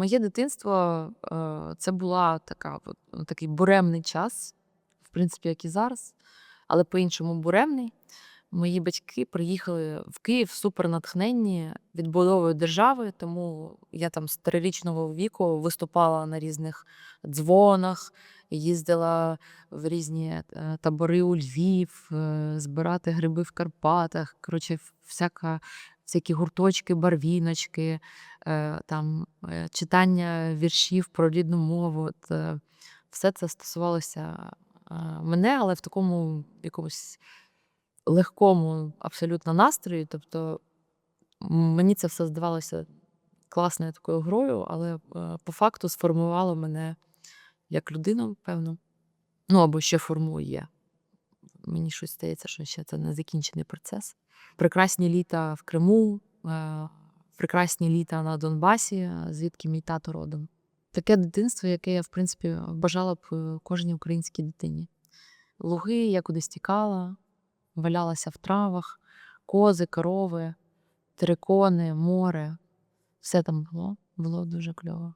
Моє дитинство е, це була така, ну, такий буремний час, в принципі, як і зараз, але по-іншому буремний. Мої батьки приїхали в Київ супер натхненні відбудовою держави, тому я там з трирічного віку виступала на різних дзвонах, їздила в різні е, табори у Львів, е, збирати гриби в Карпатах. Коротше, всяка, всякі гурточки, барвіночки, е, там, е, читання віршів про рідну мову. От, е, все це стосувалося мене, але в такому якомусь легкому абсолютно настрої. Тобто мені це все здавалося класною такою грою, але по факту сформувало мене як людину, певно. Ну або ще формує. Мені щось здається, що ще це не закінчений процес. Прекрасні літа в Криму, е, прекрасні літа на Донбасі, звідки мій тато родом. Таке дитинство, яке я, в принципі, бажала б е, кожній українській дитині. Луги, я кудись тікала, валялася в травах, кози, корови, терикони, море. Все там було, було дуже кльово.